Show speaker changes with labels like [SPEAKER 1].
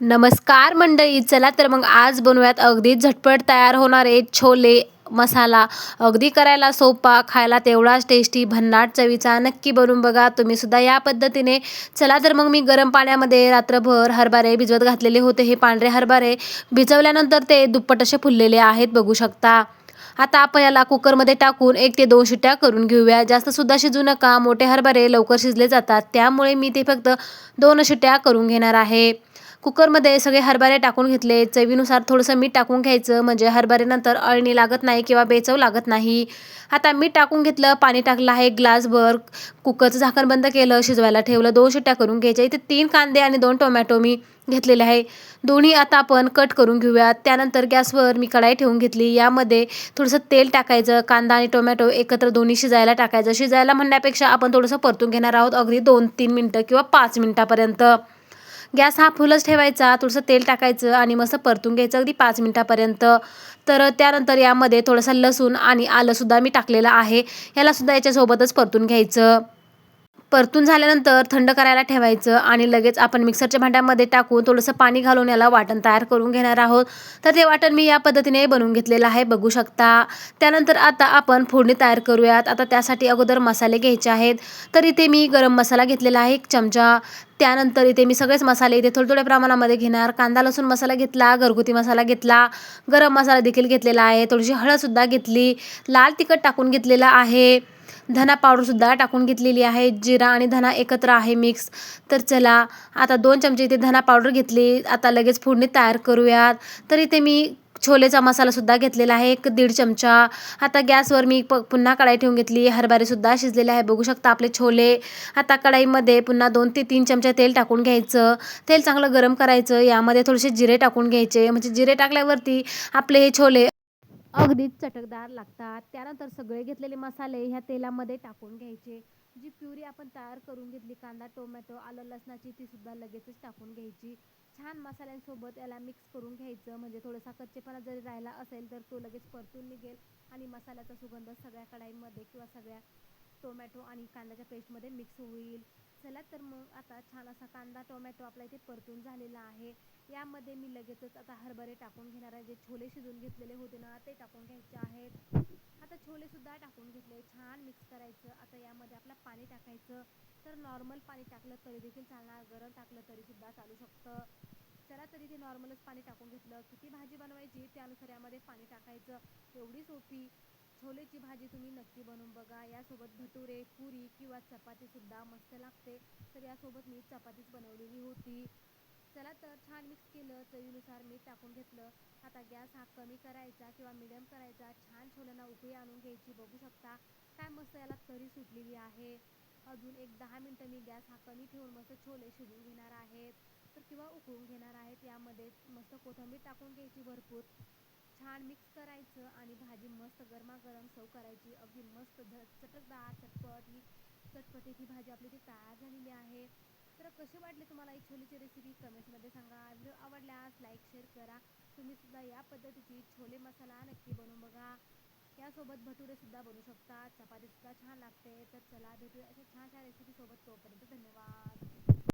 [SPEAKER 1] नमस्कार मंडळी चला तर मग आज बनवूयात अगदी झटपट तयार होणारे छोले मसाला. अगदी करायला सोपा खायला तेवढाच टेस्टी भन्नाट चवीचा नक्की बनवून बघा. तुम्ही सुद्धा या पद्धतीने. चला तर मग मी गरम पाण्यामध्ये रात्रभर हरभरे भिजवत घातलेले होते. हे पांढरे हरभरे भिजवल्यानंतर ते दुप्पट असे फुललेले आहेत बघू शकता. आता आपण याला कुकरमध्ये टाकून एक ते दोन शिट्ट्या करून घेऊया. जास्त सुद्धा शिजू नका. मोठे हरभरे लवकर शिजले जातात. त्यामुळे मी ते फक्त दोन शिट्ट्या करून घेणार आहे. कुकरमध्ये सगळे हरभरे टाकून घेतले. चवीनुसार थोडंसं मीठ टाकून घ्यायचं. म्हणजे हरभऱ्यानंतर अळणी लागत नाही किंवा बेचव लागत नाही. आता मीठ टाकून घेतलं पाणी टाकलं आहे ग्लासभर कुकरचं झाकण बंद केलं शिजवायला ठेवलं दोन शिट्ट्या करून घ्यायच्या. इथे तीन कांदे आणि दोन टोमॅटो मी घेतलेले आहे. दोन्ही आता आपण कट करून घेऊयात. त्यानंतर गॅसवर मी कढाई ठेवून घेतली. यामध्ये थोडंसं तेल टाकायचं. कांदा आणि टोमॅटो एकत्र दोन्ही शिजायला टाकायचं. शिजायला म्हणण्यापेक्षा आपण थोडंसं परतून घेणार आहोत. अगदी दोन तीन मिनटं किंवा पाच मिनटापर्यंत. गॅस हा फुलच ठेवायचा थोडंसं तेल टाकायचं आणि मस्त परतून घ्यायचं अगदी पाच मिनटापर्यंत. तर त्यानंतर यामध्ये थोडंसं लसूण आणि आलंसुद्धा मी टाकलेलं आहे. यालासुद्धा याच्यासोबतच परतून घ्यायचं. परतून झाल्यानंतर थंड करायला ठेवायचं आणि लगेच आपण मिक्सरच्या भांड्यामध्ये टाकून थोडंसं पाणी घालून याला वाटण तयार करून घेणार आहोत. तर ते वाटण मी या पद्धतीने बनवून घेतलेलं आहे बघू शकता. त्यानंतर आता आपण फोडणी तयार करूयात. आता त्यासाठी अगोदर मसाले घ्यायचे आहेत. तर इथे मी गरम मसाला घेतलेला आहे एक चमचा. त्यानंतर इथे मी सगळेच मसाले इथे थोड्या थोड्या प्रमाणामध्ये घेणार. कांदा लसूण मसाला घेतला घरगुती मसाला घेतला. गरम मसाला देखील घेतलेला आहे. थोडीशी हळदसुद्धा घेतली. लाल तिखट टाकून घेतलेला आहे. धना पावडरसुद्धा टाकून घेतलेली आहे. जिरा आणि धना एकत्र आहे मिक्स तर चला आता दोन चमचे इथे धना पावडर घेतली. आता लगेच फोडणी तयार करूयात. तर इथे मी छोलेचा मसालासुद्धा घेतलेला आहे एक दीड चमचा. आता गॅसवर मी प पुन्हा कढाई ठेवून घेतली. हरभरेसुद्धा शिजलेले आहे. बघू शकता आपले छोले. आता कढाईमध्ये पुन्हा दोन ते तीन चमचे तेल टाकून घ्यायचं. तेल चांगलं गरम करायचं. यामध्ये थोडेसे जिरे टाकून घ्यायचे. म्हणजे जिरे टाकल्यावरती आपले हे छोले अगदीच चटकदार लागतात. त्यानंतर सगळे घेतलेले मसाले ह्या तेलामध्ये टाकून घ्यायचे. जी प्युरी आपण तयार करून घेतली कांदा टोमॅटो आलं लसणाची ती सुद्धा लगेचच टाकून घ्यायची. छान मसाल्यांसोबत याला मिक्स करून घ्यायचं. म्हणजे थोडासा कच्चेपणा जरी राहिला असेल तर तो लगेच परतून निघेल. आणि मसाल्याचा सुगंध सगळ्या कढाईमध्ये किंवा सगळ्या टोमॅटो आणि कांद्याच्या पेस्टमध्ये मिक्स होईल. चला तर मग आता छान असा कांदा टोमॅटो आपला इथे परतून झालेला आहे. यामध्ये मी लगेचच आता हरभरे टाकून घेणार आहे. जे छोले शिजून घेतलेले होते ना ते टाकून घ्यायचे आहेत. आता छोले सुद्धा टाकून घेतले. छान मिक्स करायचं. आता यामध्ये आपलं पाणी टाकायचं. तर नॉर्मल पाणी टाकलं तरी देखील चालणार. गरम टाकलं तरी सुद्धा चालू शकतं. चला तरी ते नॉर्मलच पाणी टाकून घेतलं. किती भाजी बनवायची? त्यानुसार यामध्ये पाणी टाकायचं. एवढी सोपी. छोलेची भाजी तुम्ही नक्की बनवून बघा. यासोबत भटुरे पुरी किंवा चपातीसुद्धा मस्त लागते. तर यासोबत मी चपातीच बनवलेली होती. चला तर छान मिक्स केलं. चवीनुसार मीठ टाकून घेतलं. आता गॅस हा कमी करायचा किंवा मिडियम करायचा. छान छोल्यांना उकळी आणून घ्यायची. बघू शकता काय मस्त याला तरी सुटलेली आहे. अजून एक दहा मिनटं मी गॅस हा कमी ठेवून मस्त छोले शिजवून घेणार आहेत. तर किंवा उकळून घेणार आहेत. यामध्ये मस्त कोथिंबीर टाकून घ्यायची भरपूर. छान मिक्स करायचं आणि भाजी मस्त गरमागरम सव करायची. अगदी मस्त झ चटकदार चटपट. ही चटपटीत ही भाजी आपली ती तयार झालेली आहे. तर कशी वाटली तुम्हाला ही छोलेची रेसिपी कमेंट्समध्ये सांगा. व्हिडिओ आवडल्यास लाईक शेअर करा. तुम्ही सुद्धा या पद्धतीची छोले मसाला नक्की बनवून बघा. यासोबत भटुरे सुद्धा बनवू शकता. चपातीसुद्धा छान लागते. तर चला भेटूया अशा छान छान रेसिपीसोबत तोपर्यंत धन्यवाद.